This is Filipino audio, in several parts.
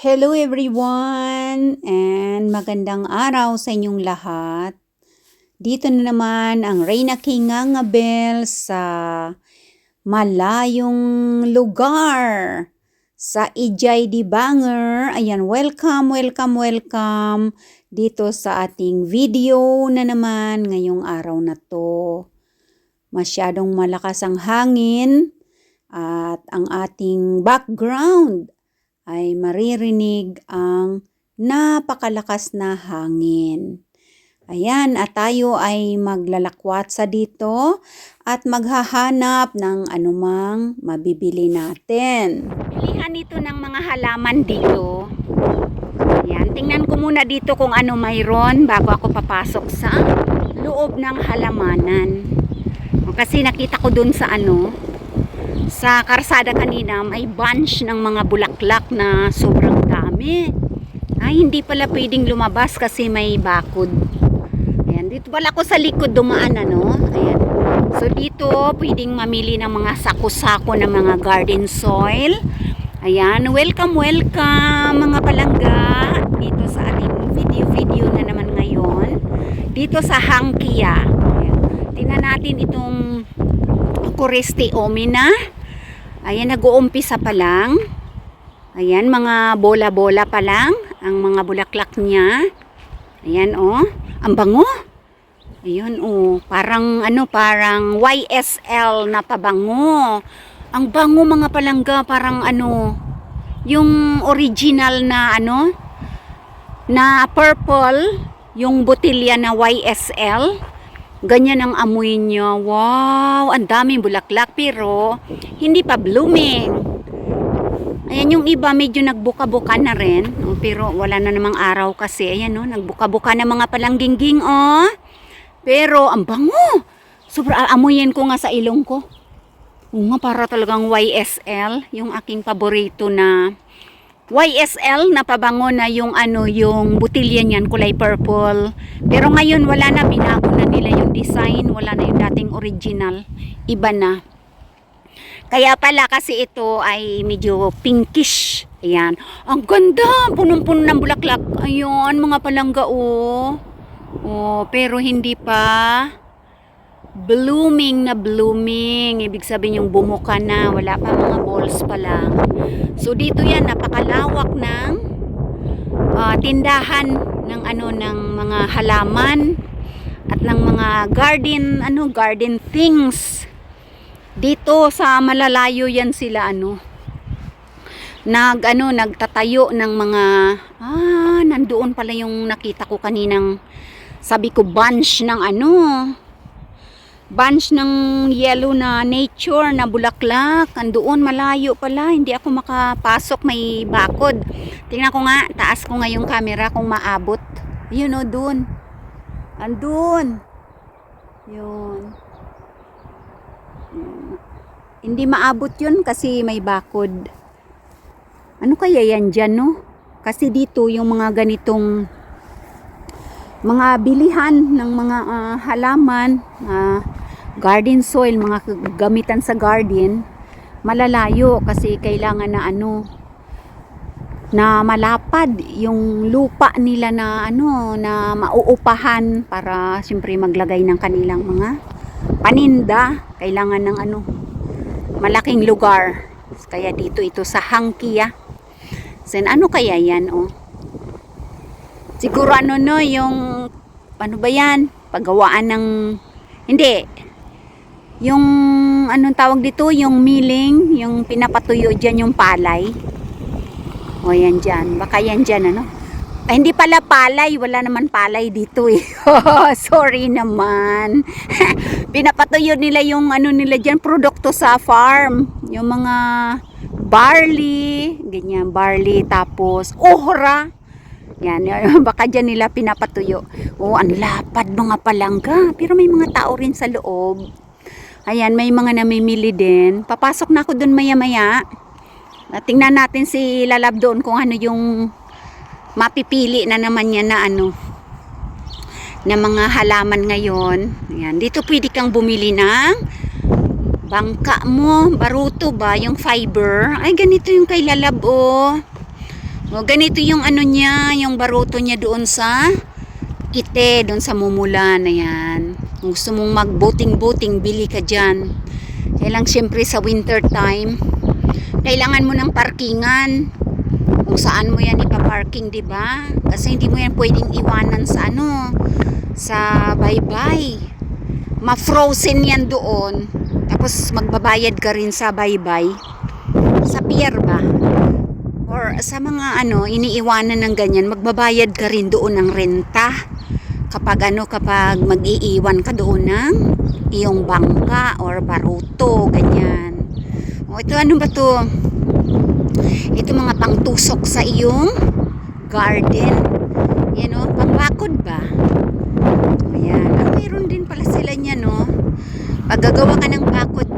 Hello everyone and magandang araw sa inyong lahat. Dito na naman ang Reyna King Ngabel sa malayong lugar sa Ijay di Banger. Ayan, welcome, welcome, welcome dito sa ating video na naman ngayong araw na to. Masyadong malakas ang hangin at ang ating background ay maririnig ang napakalakas na hangin. Ayan, at tayo ay maglalakwat sa dito at maghahanap ng anumang mabibili natin. Bilihan ito ng mga halaman dito. Ayan, tingnan ko muna dito kung ano mayroon bago ako papasok sa loob ng halamanan. Kasi nakita ko dun sa ano, sa karsada kanina may bunch ng mga bulaklak na sobrang dami. Ay, hindi pala pwedeng lumabas kasi may bakod. Ayan, dito pala ako sa likod dumaan ano. Ayan. So dito pwedeng mamili ng mga sako-sako ng mga garden soil. Ayan, welcome, welcome mga palangga dito sa ating video-video na naman ngayon. Dito sa Hangkia. Tingnan natin itong Kureste Omina. Ayan, nag-uumpisa pa lang. Ayan, mga bola-bola pa lang ang mga bulaklak niya. Ayan, oh. Ang bango. Ayun, oh. Parang, ano, parang YSL na pabango. Ang bango mga palangga, parang ano, yung original na, ano, na purple, yung botilya na YSL. Ganyan ang amoy niya. Wow, ang daming bulaklak pero hindi pa blooming. Ayan yung iba medyo nagbuka-buka na rin. Oh, pero wala na namang araw kasi. Ayan no, nagbuka-buka na mga palangginging oh. Pero ang bango. Sobra amoyin ko nga sa ilong ko. Oo nga para talagang YSL, yung aking paborito na YSL na pabango na yung ano yung butilya niyan kulay purple. Pero ngayon wala na binago na nila yung design, wala na yung dating original. Iba na. Kaya pala kasi ito ay medyo pinkish. Ayan. Ang ganda! Punong-puno ng bulaklak. Ayun, mga palangga oh. Oh, pero hindi pa blooming na blooming. Ibig sabihin yung bumuka na. Wala pa mga balls pa lang. So dito yan, napakalawak ng ah, tindahan ng ano ng mga halaman at ng mga garden ano garden things. Dito sa malalayo yan sila ano nag ano nagtatayo ng mga ah nandoon pala yung nakita ko kaninang sabi ko bunch ng ano bunch ng yellow na nature na bulaklak. Andoon malayo pala. Hindi ako makapasok. May bakod. Tingnan ko nga. Taas ko nga yung camera kung maabot. Yun o, dun. Andun. Yun. Yun. Hindi maabot yun kasi may bakod. Ano kaya yan dyan, no? Kasi dito yung mga ganitong mga bilihan ng mga ah, halaman, ah, garden soil, mga gamitan sa garden, malalayo kasi kailangan na ano, na malapad yung lupa nila na ano, na mauupahan para siyempre maglagay ng kanilang mga paninda. Kailangan ng ano, malaking lugar. Kaya dito ito sa Hangkia. Sen ano kaya yan, oh? Siguro ano no, yung ano ba yan? Paggawaan ng hindi. Yung anong tawag dito, yung milling, yung pinapatuyo diyan yung palay. O yan diyan. Baka yan diyan ano. Ay, hindi pala palay, wala naman palay dito eh. Sorry naman. Pinapatuyo nila yung ano nila diyan, produkto sa farm. Yung mga barley, ganyan, barley tapos ohra. Yan, baka dyan nila pinapatuyo. Oh, ang lapad mga palangga. Pero may mga tao rin sa loob. Ayan, may mga namimili din. Papasok na ako dun maya-maya. Tingnan natin si Lalab doon kung ano yung mapipili na naman niya na ano na mga halaman ngayon. Ayan, dito pwede kang bumili ng bangka mo, baruto ba, yung fiber. Ay, ganito yung kay Lalab, oh. O, ganito yung ano niya, yung baroto niya doon sa ite, doon sa mumulan. Ayan. Kung gusto mong mag-boating-boating, bili ka dyan. Kailang syempre sa winter time, kailangan mo ng parkingan. Kung saan mo yan ipaparking, di ba? Kasi hindi mo yan pwedeng iwanan sa ano, sa baybay. Ma-frozen yan doon. Tapos magbabayad ka rin sa baybay. Sa pier ba? Sa mga ano, iniiwanan ng ganyan, magbabayad ka rin doon ng renta. Kapag ano, kapag mag-iiwan ka doon ng iyong bangka or baruto, ganyan. O ito ano ba to? Ito mga pangtusok sa iyong garden. Yan o, pangbakod ba? Ayan. Ah, mayroon din pala sila niya, no? Pag gagawa ka ng bakod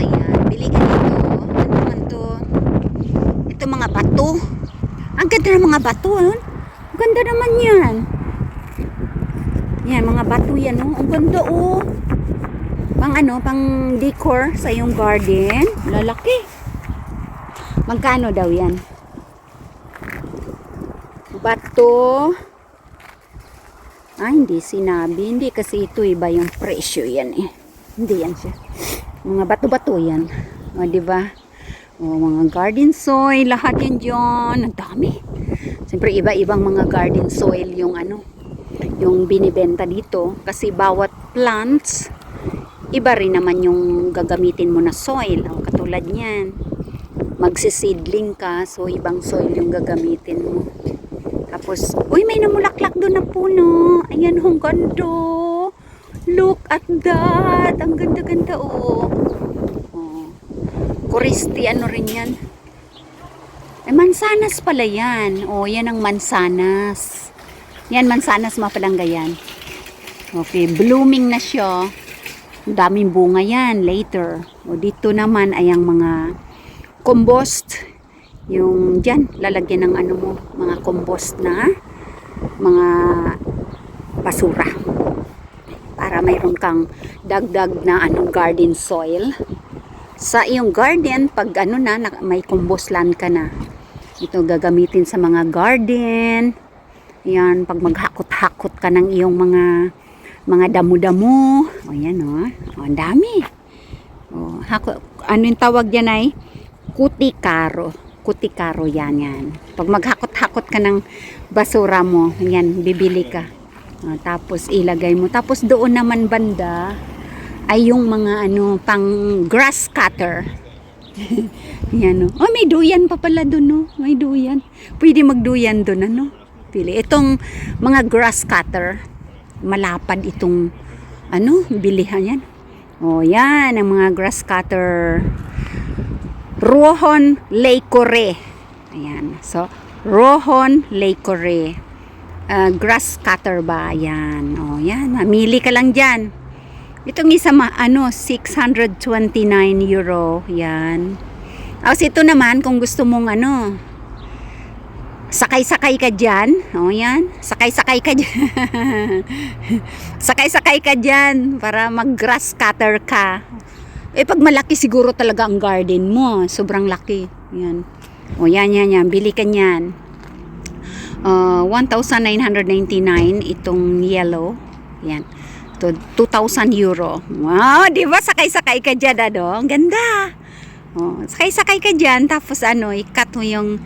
ayan, bili ka nito. Ano naman to? Ito mga bato. Ang ganda ng mga bato, ano? Ang ganda naman yan. Yan, mga bato yan, no? Ang ganda, oh. Pang ano, pang decor sa iyong garden. Lalaki. Magkano daw yan? Bato. Ah, hindi sinabi. Hindi kasi ito iba yung presyo yan eh. Hindi yan siya. Mga bato-bato yan. O, di ba? O, mga garden soil. Lahat yan dyan. Ang dami. Siyempre, iba-ibang mga garden soil yung ano, yung binibenta dito. Kasi bawat plants, iba rin naman yung gagamitin mo na soil. O, katulad niyan. Magsiseedling ka, so ibang soil yung gagamitin mo. Tapos, uy, may namulaklak doon na puno. Ayan, ang ganda. Look at that. Ang ganda-ganda, oh. Oh. Kuristi, ano rin yan? Eh, mansanas pala yan. Oh, yan ang mansanas. Yan, mansanas mapalangga yan. Okay, blooming na siya. Daming bunga yan later. O dito naman ay ang mga compost yung dyan, lalagyan ng ano mo, mga compost na mga basura. Para mayroon kang dagdag na anong garden soil. Sa iyong garden, pag ano na, may compost land ka na. Ito gagamitin sa mga garden. Yan, pag maghakot-hakot ka ng iyong mga mga damo-damo. O yan o. O, ang dami. O, hako, ano yung tawag dyan ay? Kutikaro. Kutikaro yan yan. Pag maghakot-hakot ka ng basura mo, yan, bibili ka. O, tapos ilagay mo. Tapos doon naman banda ay yung mga ano, pang grass cutter. yan o. Oh, may duyan pa pala doon no. May duyan. Pwede magduyan doon ano. Pili. Itong mga grass cutter, malapad itong ano, bilihan yan. O yan, ang mga grass cutter. Rohon Leicore. Ayan. So, Rohon Leicore. Uh, grass cutter ba? Yan. O, yan. Mamili ka lang dyan. Itong isa, ma, ano, 629 euro. Yan. Tapos ito naman, kung gusto mong ano, sakay-sakay ka dyan. O, yan. Sakay-sakay ka dyan. sakay-sakay ka dyan para mag-grass cutter ka. Eh, pag malaki siguro talaga ang garden mo. Sobrang laki. Yan. O, yan, yan, yan. Bili ka niyan. Uh, 1,999 itong yellow. Yan. To 2,000 euro. Wow, di ba? Sakay-sakay ka dyan, ano? Ang ganda. Oh, sakay-sakay ka dyan. Tapos ano, i-cut mo yung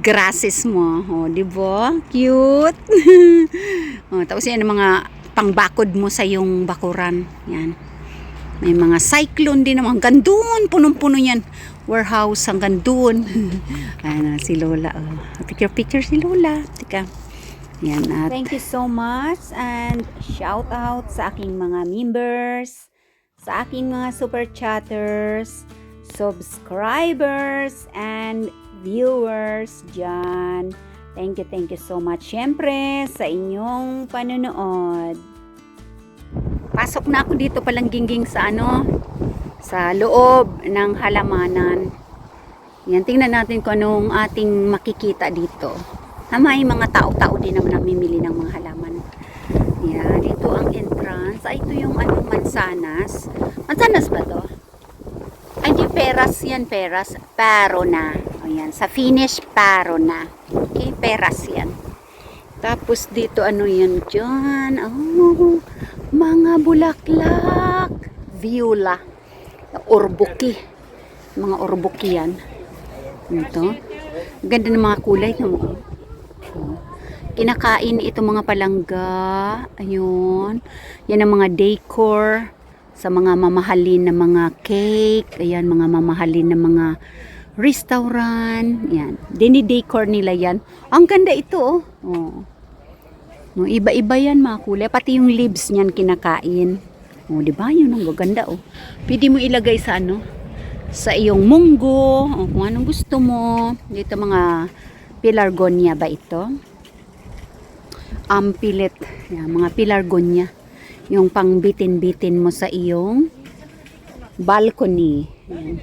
grasses mo. Oh, di ba? Cute. oh, tapos yan mga pangbakod mo sa yung bakuran. Yan. May mga cyclone din naman. Hanggang doon, punong-puno yan. Warehouse hanggang doon. Ayan, si Lola. Oh. Picture, picture si Lola. Tika. Yan at Thank you so much and shout out sa aking mga members, sa aking mga super chatters, subscribers, and viewers dyan. Thank you, thank you so much. Siyempre, sa inyong panonood. Pasok na ako dito palang gingging sa ano, sa loob ng halamanan. Yan, tingnan natin kung anong ating makikita dito. May mga tao-tao din naman namimili ng mga halaman. Yan, dito ang entrance. Ay, ito yung ano, mansanas. Mansanas ba to? Ay, di peras yan, peras. Paro na. O yan, sa finish, paro na. Okay? peras yan. Tapos dito ano yan dyan? Oh, mga bulaklak. Viola. Orbuki. Mga orbuki yan. Ito. Ganda ng mga kulay. No? Oh. Kinakain ito mga palangga. Ayun. Yan ang mga decor sa mga mamahalin na mga cake. Ayan, mga mamahalin na mga restaurant. Yan. Dini-decor nila yan. Ang ganda ito, oh. oh. No, iba-iba yan mga kulay. Pati yung leaves niyan kinakain. Oh, di ba? Yun ang gaganda, oh. Pwede mo ilagay sa ano? Sa iyong munggo. O, kung anong gusto mo. Dito mga pelargonia ba ito? Ampilet. Yan, mga pelargonia. Yung pangbitin-bitin mo sa iyong balcony. Yan.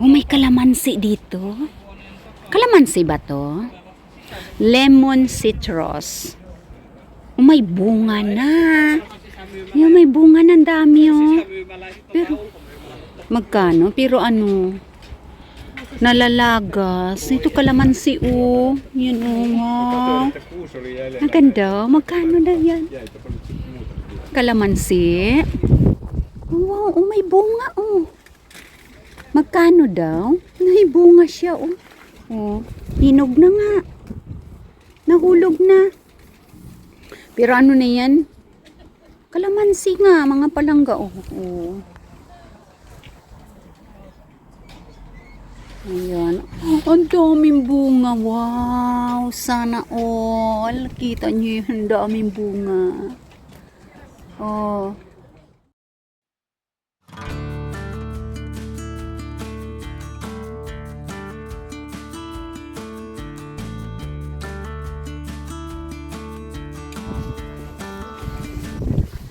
Oh, may kalamansi dito. Kalamansi ba to? Lemon citrus. Oh, may bunga na. Yung may bunga ng dami oh. Pero, magkano? Pero ano, nalalagas. Ito kalamansi oh. Yan oh, wow. Ang ganda. Magkano na yan? Kalamansi. Wow, oh, may bunga oh. Magkano daw? May bunga siya oh. Oh, hinog na nga. Nahulog na. Pero ano na yan? Kalamansi nga, mga palangga. Oh, oh. Ayan. Ang daming bunga. Wow. Sana all. Kita niyo yun. Ang daming bunga. Oh.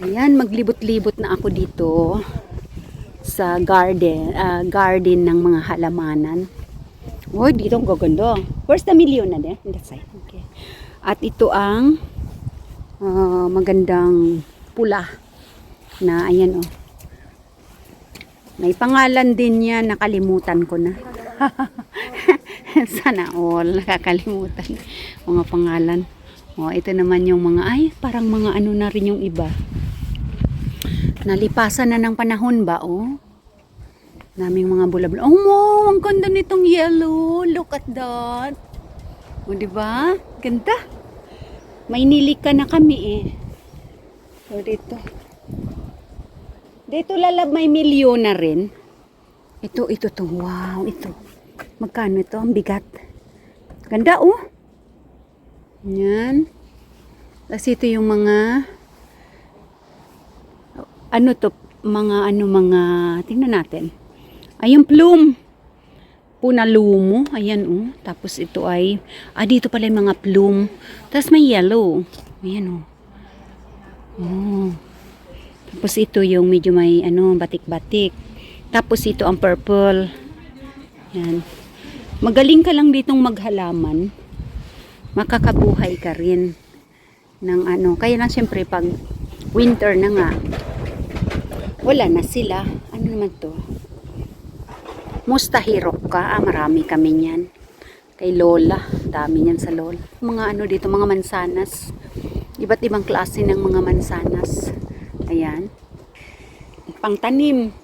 Ayan, maglibot-libot na ako dito sa garden, ah, garden ng mga halamanan. Oh, dito ang gaganda. Where's the million na din? That side. Okay. At ito ang ah, magandang pula na ayan oh. May pangalan din niya, nakalimutan ko na. Sana all, nakakalimutan mga pangalan. Oh, ito naman yung mga, ay, parang mga ano na rin yung iba. Nalipasan na ng panahon ba, oh? Naming mga bulabula. Oh, wow, ang ganda nitong yellow. Look at that. O, di ba? Ganda. May nilika na kami eh. So, dito. Dito lalab may milyon na rin. Ito, ito to. Wow, ito. Magkano ito? Ang bigat. Ganda, oh. Yan. Tapos ito yung mga ano to, mga ano mga tingnan natin. Ay yung plume. Punalumo, ayan oh. Tapos ito ay ah dito pala yung mga plume. Tapos may yellow. Ayan oh. Oh. Tapos ito yung medyo may ano batik-batik. Tapos ito ang purple. Yan. Magaling ka lang ditong maghalaman. Makakabuhay ka rin ng ano. Kaya lang siyempre pag winter na nga, wala na sila. Ano naman to? Mustahirok ka. Ah, marami kami niyan. Kay Lola. Dami niyan sa Lola. Mga ano dito, mga mansanas. Iba't ibang klase ng mga mansanas. Ayan. Pangtanim.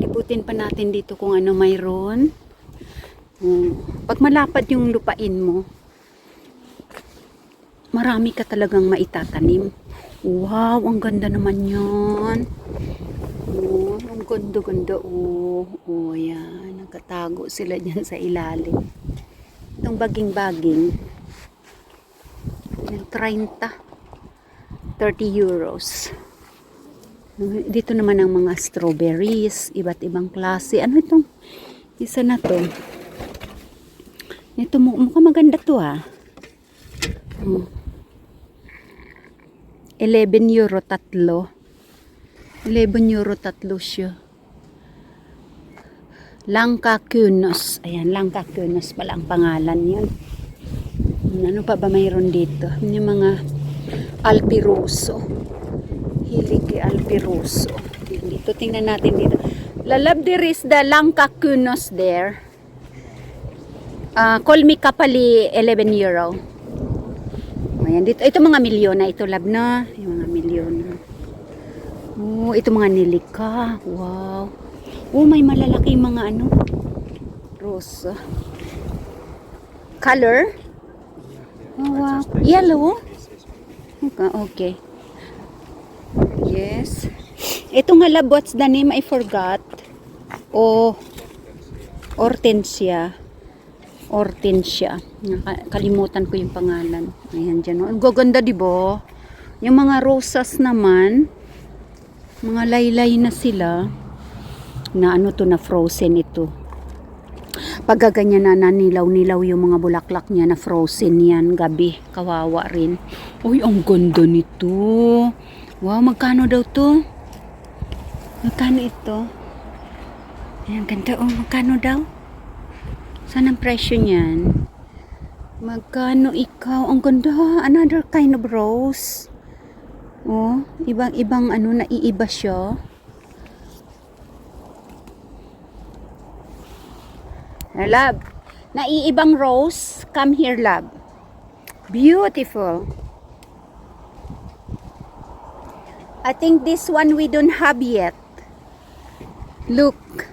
Liputin pa natin dito kung ano mayroon. Oh. Pag malapad yung lupain mo, marami ka talagang maitatanim. Wow, ang ganda naman yan. Oh, ang ganda-ganda. Oh, oh, yan. Nagkatago sila dyan sa ilalim. Itong baging-baging. Yan, 30. 30 euros. Dito naman ang mga strawberries, iba't ibang klase. Ano itong isa na to? Ito mu- mukhang maganda to ah. Hmm. 11 euro tatlo. 11 euro tatlo siya. Langka Kunos. Ayan, Langka Kunos pala ang pangalan yun. Ano pa ba mayroon dito? Yung mga Alpiroso. Hilig kay Alpiroso. Dito, tingnan natin dito. Lalab there is the Langka Kunos there. Ah, call me kapali 11 euro. Ayan, dito. Ito mga milyon na ito, lab na. Yung mga milyon na. Oh, ito mga nilika. Wow. Oh, may malalaki mga ano. Rose. Color? Oh, wow. Yellow? Okay. okay. Yes. Ito nga lab, what's the name? I forgot. Oh, Hortensia. Hortensia. Nakalimutan ko yung pangalan. Ayan dyan. oh. Gaganda, di ba? Yung mga rosas naman, mga laylay na sila, na ano to na frozen ito. Pag ganyan na nanilaw-nilaw yung mga bulaklak niya na frozen yan gabi. Kawawa rin. Uy, ang ganda nito. Wow, magkano daw to? Magkano ito? Ayan, ganda. Oh, magkano daw? Saan ang presyo niyan? Magkano ikaw? Ang ganda. Another kind of rose. Oh, ibang-ibang ano, naiiba siya. Love, naiibang rose. Come here, love. Beautiful. I think this one we don't have yet. Look.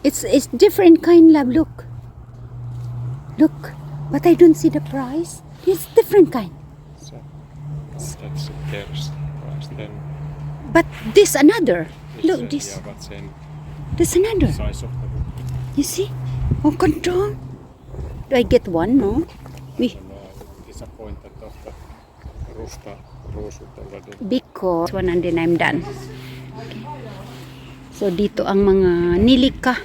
It's it's different kind, love. Look. Look. But I don't see the price. It's different kind. So that's the first price. Then But this another. it's, Look, uh, this. Yeah, but same This another. size of the book. You see? Oh, ganda. Do I get one, no? We, uh, disappointed of the Rusta Roosut already. because one and then I'm done. Okay. So, dito ang mga nilika.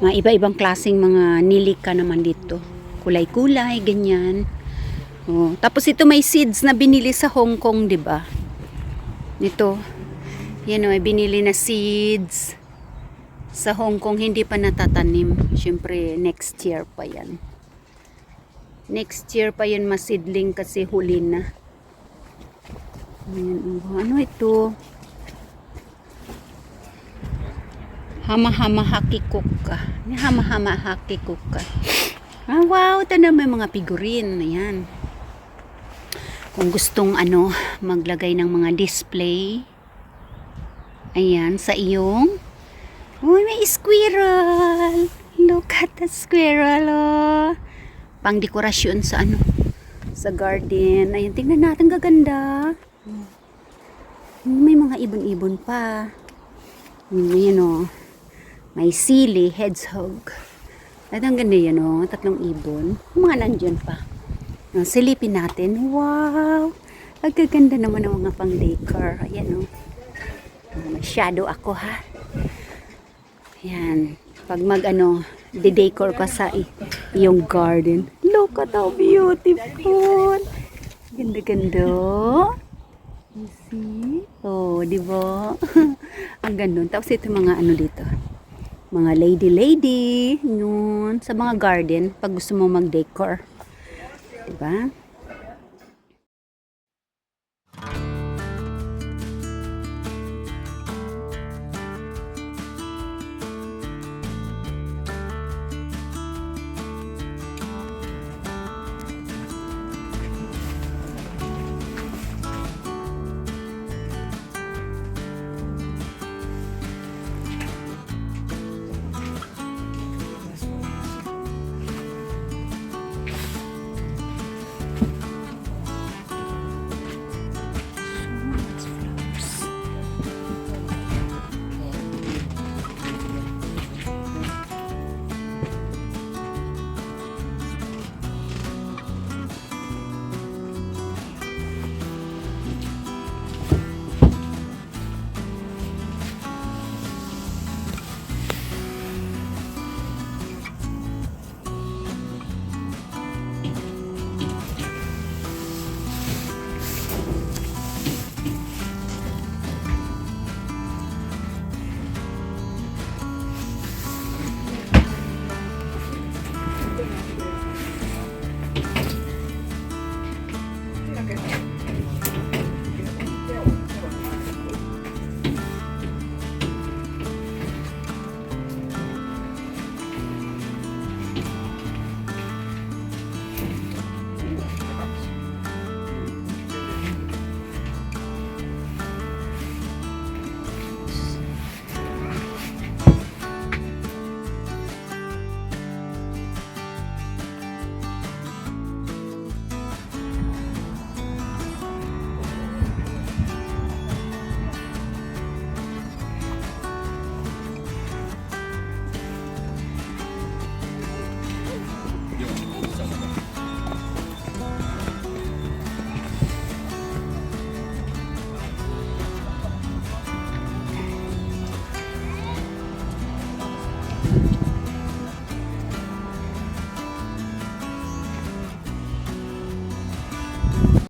Mga iba-ibang klaseng mga nilika naman dito. Kulay-kulay, ganyan. Oh, tapos ito may seeds na binili sa Hong Kong, 'di ba? Nito. Yan o, may binili na seeds. Sa Hong Kong, hindi pa natatanim. Siyempre, next year pa yan. Next year pa yan masidling kasi huli na. Ayan, oh. ano ito? Hama-hama hakikuka. Hama-hama hakikuka. Ah, wow, ito na may mga figurine. Ayan. Kung gustong ano, maglagay ng mga display. Ayan, sa iyong Uy, may squirrel! Look at the squirrel, oh. Pang dekorasyon sa ano, sa garden. Ayan, tingnan natin, gaganda. Hmm, May mga ibon-ibon pa. Hmm, Ayan, oh. May sili, hedgehog. At ang ganda yan, oh. Tatlong ibon. Mga nandyan pa. Oh, silipin natin. Wow! Ang gaganda naman ng mga pang decor. Ayan, oh. Oh, shadow ako, ha? Yan. Pag mag ano, de-decor ka sa iyong garden. Look at how beautiful. Ganda-ganda. You see? Oh, di ba? Ang ganda. Tapos ito mga ano dito. Mga lady-lady. Yun. Sa mga garden, pag gusto mo mag-decor. Di ba?